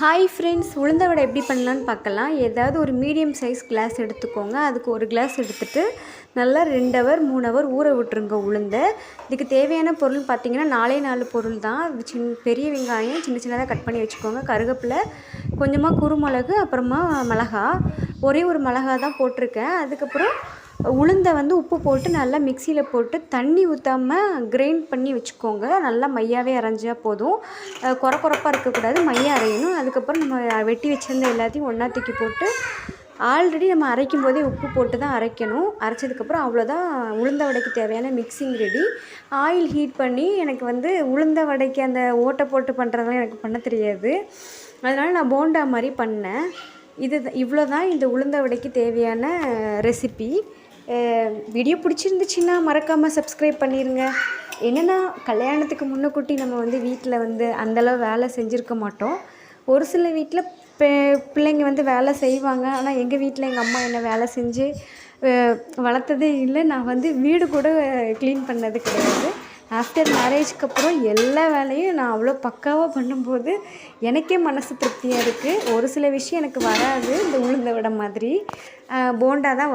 Hi friends உளுந்த வடை எப்படி பண்ணலான்னு பார்க்கலாம். ஏதாவது ஒரு மீடியம் சைஸ் கிளாஸ் எடுத்துக்கோங்க. அதுக்கு ஒரு கிளாஸ் எடுத்துகிட்டு நல்லா ரெண்டு ஹவர் மூணு ஹவர் ஊற விட்டுருங்க உளுந்த. இதுக்கு தேவையான பொருள் பார்த்திங்கன்னா நாலே நாலு பொருள் தான். சின் பெரிய வெங்காயம் சின்ன சின்னதாக கட் பண்ணி வச்சுக்கோங்க. கருவேப்பிலை கொஞ்சமாக குருமிளகு அப்புறமா மிளகா. ஒரே ஒரு மிளகா தான் போட்டிருக்கேன். அதுக்கப்புறம் உளுந்தை வந்து உப்பு போட்டு நல்லா மிக்சியில் போட்டு தண்ணி ஊற்றாமல் கிரைண்ட் பண்ணி வச்சுக்கோங்க. நல்லா மையாவே அரைஞ்சா போதும். அஹ் கொர கொரப்பாக இருக்கக்கூடாது. மையா அரையணும். அதுக்கப்புறம் நம்ம வெட்டி வச்சிருந்த எல்லாத்தையும் ஒன்றா தூக்கி போட்டு ஆல்ரெடி நம்ம அரைக்கும் போதே உப்பு போட்டு தான் அரைக்கணும். அரைச்சதுக்கப்புறம் அவ்வளோதான். உளுந்த வடைக்கு தேவையான மிக்சிங் ரெடி ஆயில் ஹீட் பண்ணி எனக்கு வந்து உளுந்த வடைக்கு அந்த ஓட்டை போட்டு பண்ணுறதெல்லாம் எனக்கு பண்ண தெரியாது. அதனால் நான் போண்டா மாதிரி பண்ணேன். இது இவ்வளோ தான் இந்த உளுந்த வடைக்கு தேவையான ரெசிபி வீடியோ பிடிச்சிருந்துச்சின்னா மறக்காமல் சப்ஸ்கிரைப் பண்ணிடுங்க என்னென்னா கல்யாணத்துக்கு முன்னக்கூட்டி நம்ம வந்து வீட்டில் வந்து அந்தளவு வேலை செஞ்சுருக்க மாட்டோம். ஒரு சில வீட்டில் பிள்ளைங்க வந்து வேலை செய்வாங்க. ஆனால் எங்கள் வீட்டில் எங்கள் அம்மா என்ன வேலை செஞ்சு வளர்த்ததே இல்லை. நான் வந்து வீடு கூட க்ளீன் பண்ணது கிடையாது. ஆஃப்டர் மேரேஜ்க்கு அப்புறம் எல்லா வேலையும் நான் அவ்வளோ பக்காவாக பண்ணும்போது எனக்கே மனசு திருப்தியாக இருக்குது ஒரு சில விஷயம் எனக்கு வராது. இந்த உளுந்த விட மாதிரி. போண்டா தான்